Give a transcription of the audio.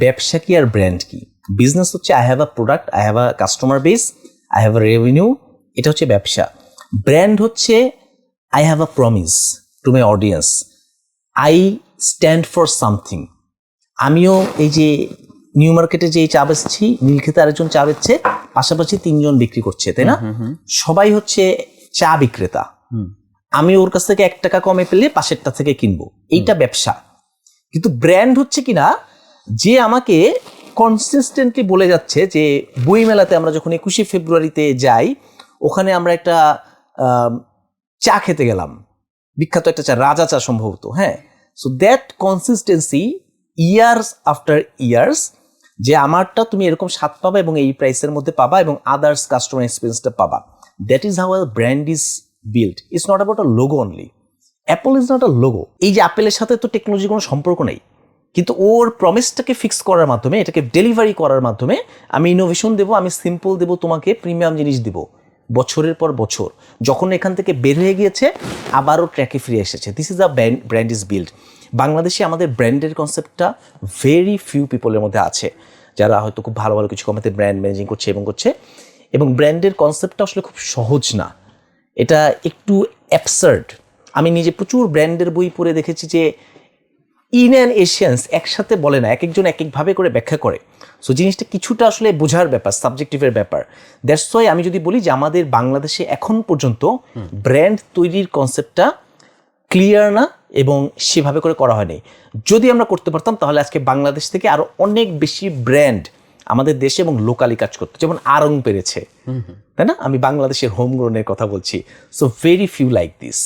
ব্যবসা কি আর ব্র্যান্ড কি? বিজনেস হচ্ছে I have a product I have a customer base I have a revenue এটা হচ্ছে ব্যবসা। ব্র্যান্ড হচ্ছে I have a promise to my audience I stand for something আমিও এই যে নিউ মার্কেটে যে চা বেচছি নীলক্ষেতে আরেকজন চা বেচছে পাশাপাশি তিনজন বিক্রি করছে তাই না? সবাই হচ্ছে চা বিক্রেতা। আমি ওর কাছ থেকে এক টাকা কমে পেলে পাশেরটা থেকে কিনবো। এইটা ব্যবসা। কিন্তু ব্র্যান্ড হচ্ছে কিনা যে আমাকে কনসিস্টেন্টলি বলে যাচ্ছে যে বই মেলাতে আমরা যখন একুশে ফেব্রুয়ারিতে যাই, ওখানে আমরা একটা চা খেতে গেলাম। বিখ্যাত একটা চা, রাজা চা সম্ভবত হ্যাঁ? So that consistency years after years যে আমারটা তুমি এরকম স্বাদ পাবা এবং এই প্রাইসের মধ্যে পাবা এবং আদার্স কাস্টমার এক্সপিরিয়েন্সটা পাবা। That is how a brand is build it's not about a logo only Apple is not a logo এই যে অ্যাপেলের সাথে তো টেকনোলজির কোনো সম্পর্ক নেই। কিন্তু ওর প্রমিসটাকে ফিক্স করার মাধ্যমে, এটাকে ডেলিভারি করার মাধ্যমে আমি ইনোভেশন দেবো, আমি সিম্পল দেবো, তোমাকে প্রিমিয়াম জিনিস দিব। বছরের পর বছর। যখন এখান থেকে বের হয়ে গিয়েছে, আবারও ট্র্যাকে ফিরে এসেছে। This is a brand is build বাংলাদেশে আমাদের ব্র্যান্ডের কনসেপ্টটা ভেরি ফিউ পিপলের মধ্যে আছে। যারা হয়তো খুব ভালো ভালো কিছু কমাতে ব্র্যান্ড ম্যানেজিং করছে, এবং করছে। এবং ব্র্যান্ডের কনসেপ্টটা আসলে খুব সহজ না। এটা একটু অ্যাবসার্ড আমি নিজে প্রচুর ব্র্যান্ডের বই পড়ে দেখেছি যে ইন অ্যান্ড এশিয়ান্স একসাথে বলে না এক একজন এক একভাবে করে ব্যাখ্যা করে। সো জিনিসটা কিছুটা আসলে বোঝার ব্যাপার সাবজেক্টিভের ব্যাপার। দ্যাটস ওয়াই আমি যদি বলি যে আমাদের বাংলাদেশে এখন পর্যন্ত ব্র্যান্ড তৈরির কনসেপ্টটা ক্লিয়ার না এবং সেভাবে করে করা হয়নি। যদি আমরা করতে পারতাম তাহলে আজকে বাংলাদেশ থেকে আরও অনেক বেশি ব্র্যান্ড আমাদের দেশে এবং লোকালি কাজ করতো যেমন আরং পেরেছে। তাই না? আমি বাংলাদেশের হোম গ্রোনের কথা বলছি। So very few like this